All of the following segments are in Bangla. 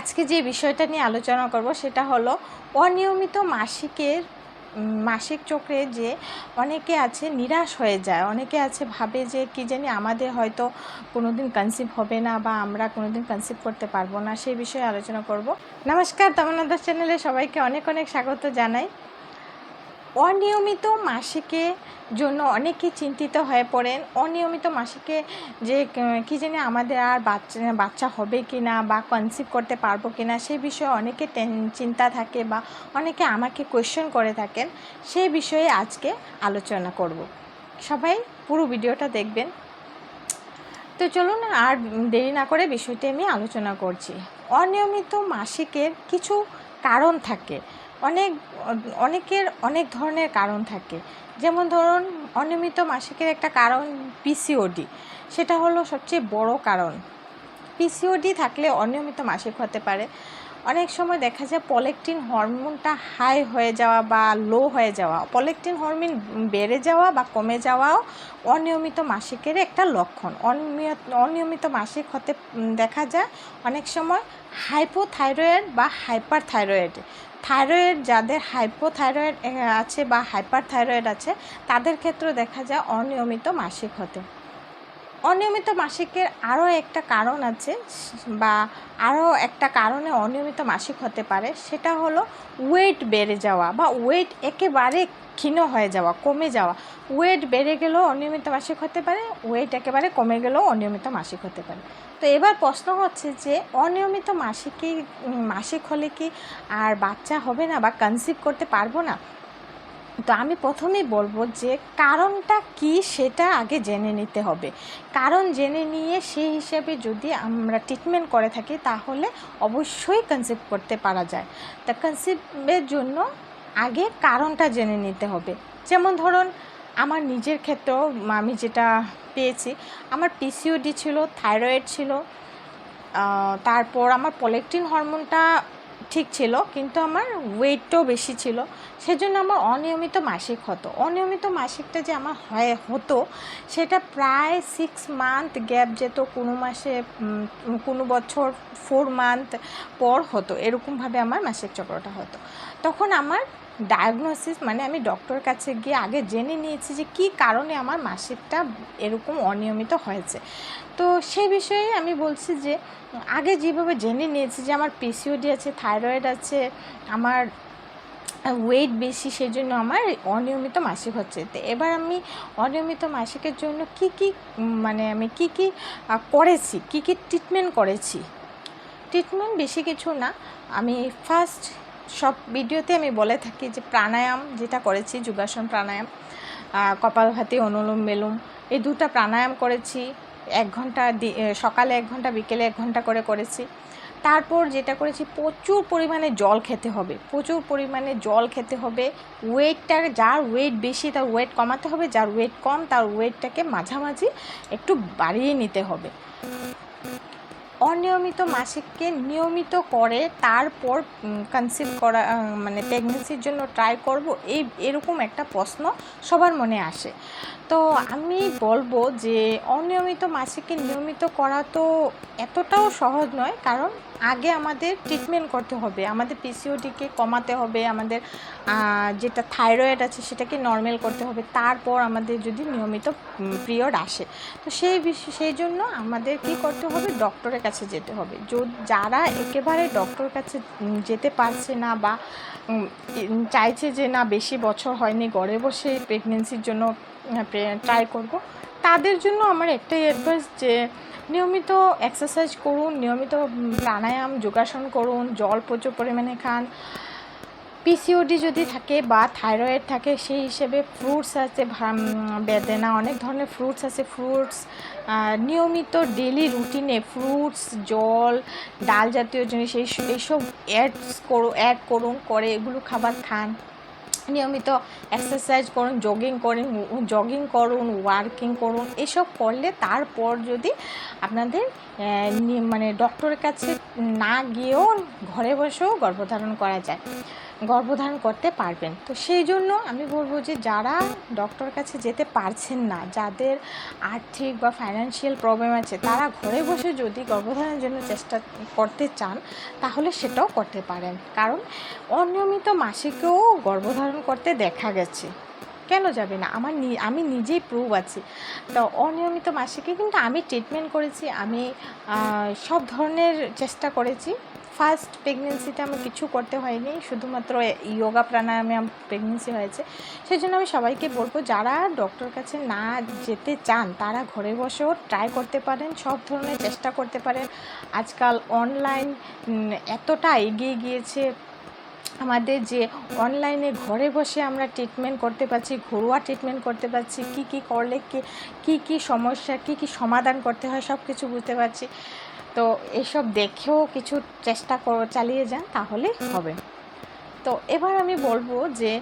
আজকে যে বিষয়টা নিয়ে আলোচনা করব সেটা হলো অনিয়মিত মাসিকের মাসিক চক্রে যে অনেকে আছে নিরাশ হয়ে যায়, অনেকে আছে ভাবে যে কি জানি আমাদের হয়তো কোনো দিন কনসিভ হবে না বা আমরা কোনো দিন কনসিভ করতে পারব না, সেই বিষয়ে আলোচনা করব। নমস্কার তমনাদাস চ্যানেলে সবাইকে অনেক অনেক স্বাগত জানাই। অনিয়মিত মাসিকে জন্য অনেকে চিন্তিত হয়ে পড়েন। অনিয়মিত মাসিকে যে, ক- জানি আমাদের আর বাচ্চা বাচ্চা হবে কি না বা কনসিভ করতে পারব কি না সেই বিষয়ে অনেকে চিন্তা থাকে বা অনেকে আমাকে কোয়েশ্চেন করে থাকেন। সেই বিষয়ে আজকে আলোচনা করব। সবাই পুরো ভিডিওটা দেখবেন। তো চলুন আর দেরি না করে বিষয়টি আমি আলোচনা করছি। অনিয়মিত মাসিকের কিছু কারণ থাকে। অনেক অনেকের অনেক ধরনের কারণ থাকে। যেমন ধরুন, অনিয়মিত মাসিকের একটা কারণ পিসিওডি সেটা হলো সবচেয়ে বড় কারণ। পিসিওডি থাকলে অনিয়মিত মাসিক হতে পারে। অনেক সময় দেখা যায় পলেকটিন হরমোনটা হাই হয়ে যাওয়া বা লো হয়ে যাওয়া। পলেকটিন হরমোন বেড়ে যাওয়া বা কমে যাওয়াও অনিয়মিত মাসিকের একটা লক্ষণ। অনিয়মিত অনিয়মিত মাসিক হতে দেখা যায় অনেক সময় হাইপোথাইরয়েড বা হাইপার থাইরয়েড থাইরয়েড যাদের হাইপোথাইরয়েড আছে বা হাইপার থাইরয়েড আছে, তাদের ক্ষেত্রে দেখা যায় অনিয়মিত মাসিক হতে। অনিয়মিত মাসিকের আরও একটা কারণ আছে, বা আরও একটা কারণে অনিয়মিত মাসিক হতে পারে, সেটা হলো ওয়েট বেড়ে যাওয়া, বা ওয়েট একেবারে ক্ষীণ হয়ে যাওয়া, কমে যাওয়া। ওয়েট বেড়ে গেলেও অনিয়মিত মাসিক হতে পারে ওয়েট একেবারে কমে গেলেও অনিয়মিত মাসিক হতে পারে। তো এবার প্রশ্ন হচ্ছে যে, অনিয়মিত মাসিকে, মাসিক হলে কি আর বাচ্চা হবে না বা কনসিভ করতে পারব না? তো আমি প্রথমেই বলব যে কারণটা কি সেটা আগে জেনে নিতে হবে। কারণ জেনে নিয়ে সেই হিসেবে যদি আমরা ট্রিটমেন্ট করে থাকি তাহলে অবশ্যই কনসিভ করতে পারা যায়। তা কনসিভের জন্য আগে কারণটা জেনে নিতে হবে। যেমন ধরুন, আমার নিজের ক্ষেত্রেও আমি যেটা পেয়েছি, আমার পিসিওডি ছিল থাইরয়েড ছিল তারপর আমার পলেকটিন হরমোনটা ঠিক ছিল, কিন্তু আমার ওয়েটটাও বেশি ছিল। সেজন্য আমার অনিয়মিত মাসিক হতো। অনিয়মিত মাসিকটা যে আমার হয়, হতো, সেটা প্রায় সিক্স মান্থ গ্যাপ যেত, কোনো মাসে কোনো বছর ফোর মান্থ পর হতো। এরকমভাবে আমার মাসিক চক্রটা হতো। তখন আমার ডায়াগনোসিস মানে আমি ডক্টর কাছে গিয়ে আগে জেনে নিয়েছি যে কী কারণে আমার মাসিকটা এরকম অনিয়মিত হয়েছে। তো সেই বিষয়ে আমি বলছি যে, আগে যেভাবে জেনে নিয়েছি যে আমার পিসিওডি আছে থাইরয়েড আছে, আমার ওয়েট বেশি সেই জন্য আমার অনিয়মিত মাসিক হচ্ছে। তো এবার আমি অনিয়মিত মাসিকের জন্য কি কি মানে আমি কি কি করেছি, কি কি ট্রিটমেন্ট করেছি? ট্রিটমেন্ট বেশি কিছু না। আমি ফার্স্ট সব ভিডিওতে আমি বলে থাকি যে প্রাণায়াম যেটা করেছি, যোগাসন প্রাণায়াম কপালভাতি অনুলোম বেলুম, এই দুটো প্রাণায়াম করেছি। এক ঘণ্টা সকালে এক ঘণ্টা, বিকেলে এক ঘণ্টা করে করেছি। তারপর যেটা করেছি, প্রচুর পরিমাণে জল খেতে হবে। প্রচুর পরিমাণে জল খেতে হবে। ওয়েটটা যার ওয়েট বেশি তার ওয়েট কমাতে হবে, যার ওয়েট কম তার ওয়েটটাকে মাঝামাঝি একটু বাড়িয়ে নিতে হবে। অনিয়মিত মাসিককে নিয়মিত করে তারপর কনসিভ করা মানে প্রেগনেন্সির জন্য ট্রাই করব, এই, এরকম একটা প্রশ্ন সবার মনে আসে। তো আমি বলব যে অনিয়মিত মাসিককে নিয়মিত করা তো এতটাও সহজ নয়, কারণ আগে আমাদের ট্রিটমেন্ট করতে হবে। আমাদের পিসিওডিকে কমাতে হবে, আমাদের যেটা থাইরয়েড আছে সেটাকে নর্মাল করতে হবে। তারপর আমাদের যদি নিয়মিত পিরিয়ড আসে। তো সেই সেই জন্য আমাদের কি করতে হবে? ডক্টরের কাছে যেতে হবে। যারা একেবারে ডক্টর কাছে যেতে পারছে না বা চাইছে যে না, বেশি বছর হয়নি ঘরে বসে প্রেগনেন্সির জন্য ট্রাই করব, তাদের জন্য আমার একটাই অ্যাডভাইস যে, নিয়মিত এক্সারসাইজ করুন, নিয়মিত প্রাণায়াম, যোগাসন করুন, জল প্রচুর পরিমাণে খান পিসিওডি যদি থাকে বা থাইরয়েড থাকে, সেই হিসেবে ফ্রুটস আছে বেদেনা, অনেক ধরনের ফ্রুটস আছে। ফ্রুটস নিয়মিত ডেলি রুটিনে ফ্রুটস জল, ডাল জাতীয় জিনিস, এই এইসব অ্যাড করো অ্যাড করুন, করে এগুলো খাবার খান। নিয়মিত এক্সারসাইজ করুন জগিং করুন জগিং করুন ওয়ার্কিং করুন, এসব করলে তারপর যদি আপনাদের মানে ডক্টরের কাছে না গিয়েও ঘরে বসেও গর্ভধারণ করা যায়। গর্ভধারণ করতে পারবেন। তো সেই জন্য আমি বলব যে যারা ডক্টর কাছে যেতে পারছেন না, যাদের আর্থিক বা ফাইন্যান্সিয়াল প্রবলেম আছে, তারা ঘরে বসে যদি গর্ভধারণের জন্য চেষ্টা করতে চান, তাহলে সেটাও করতে পারেন। কারণ অনিয়মিত মাসিকেও গর্ভধারণ করতে দেখা গেছে। কেন যাবে না? আমার আমি নিজেই প্রুভ আছি। তো অনিয়মিত মাসিকে কিন্তু আমি ট্রিটমেন্ট করেছি, আমি সব ধরনের চেষ্টা করেছি। ফার্স্ট প্রেগনেন্সিতে আমার কিছু করতে হয়নি, শুধুমাত্র যোগা প্রাণায়ামে আমার প্রেগনেন্সি হয়েছে। সেই জন্য আমি সবাইকে বলব, যারা ডক্টর কাছে না যেতে চান, তারা ঘরে বসেও ট্রাই করতে পারেন, সব ধরনের চেষ্টা করতে পারেন। আজকাল অনলাইন এতটা এগিয়ে গিয়েছে আমাদের যে অনলাইনে ঘরে বসে আমরা ট্রিটমেন্ট করতে পারছি, ঘরোয়া ট্রিটমেন্ট করতে পারছি, কি কি করলে কি কি সমস্যা, কি কি সমাধান করতে হয় সব কিছু বুঝতে পারছি। তো এসব দেখেও কিছু চেষ্টা কর, চালিয়ে যান, তাহলে হবে। তো এবার আমি বলব যে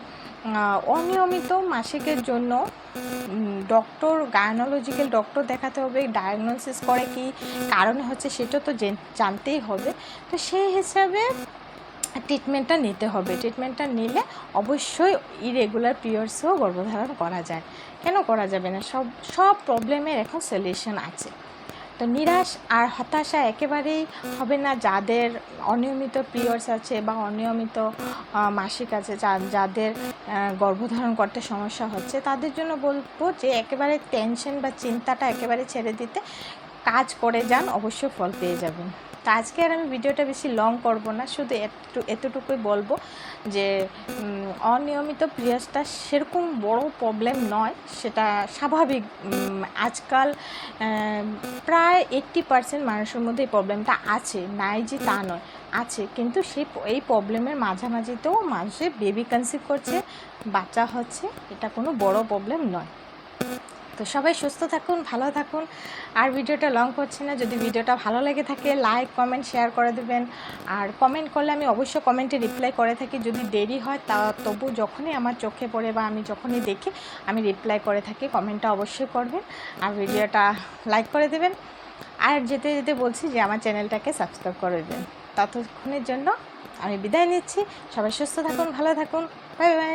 অনিয়মিত মাসিকের জন্য ডক্টর গায়নোলজিক্যাল ডক্টর দেখাতে হবে ডায়াগনোসিস করে কি কারণে হচ্ছে সেটা তো জানতেই হবে। তো সেই হিসাবে ট্রিটমেন্টটা নিতে হবে। ট্রিটমেন্টটা নিলে অবশ্যই ইরেগুলার পিরিয়ডসেও গর্ভধারণ করা যায়। কেন করা যাবে না? সব সব প্রবলেমের এখন সলিউশন আছে। তো নিরাশ আর হতাশা একেবারেই হবে না যাদের অনিয়মিত পিরিয়ডস আছে বা অনিয়মিত মাসিক আছে যাদের গর্ভধারণ করতে সমস্যা হচ্ছে, তাদের জন্য বলব যে একেবারে টেনশন বা চিন্তাটা একেবারে ছেড়ে দিতে কাজ করে যান, অবশ্যই ফল পেয়ে যাবেন। তো আজকে আর আমি ভিডিওটা বেশি লং করব না, শুধু একটু এতটুকুই বলব যে অনিয়মিত পিরিয়ডসটা সেরকম বড় প্রবলেম নয়, সেটা স্বাভাবিক। আজকাল প্রায় এইট্টি পার্সেন্ট মানুষের মধ্যে এই প্রবলেমটা আছে। নাই যে তা নয়, আছে। কিন্তু সেই এই প্রবলেমের মাঝামাঝিতেও মানুষে বেবি কনসিভ করছে, বাচ্চা হচ্ছে, এটা কোনো বড় প্রবলেম নয়। তো সবাই সুস্থ থাকুন, ভালো থাকুন। আর ভিডিওটা লং করছি না, যদি ভিডিওটা ভালো লেগে থাকে লাইক কমেন্ট শেয়ার করে দেবেন। আর কমেন্ট করলে আমি অবশ্যই কমেন্টে রিপ্লাই করে থাকি। যদি দেরি হয়, তা তবু যখনই আমার চোখে পড়ে বা আমি যখনই দেখি, আমি রিপ্লাই করে থাকি কমেন্টটা অবশ্যই করবেন। আর ভিডিওটা লাইক করে দেবেন। আর যেতে যেতে বলছি যে আমার চ্যানেলটাকে সাবস্ক্রাইব করে দেবেন। ততক্ষণের জন্য আমি বিদায় নিচ্ছি। সবাই সুস্থ থাকুন, ভালো থাকুন। Bye bye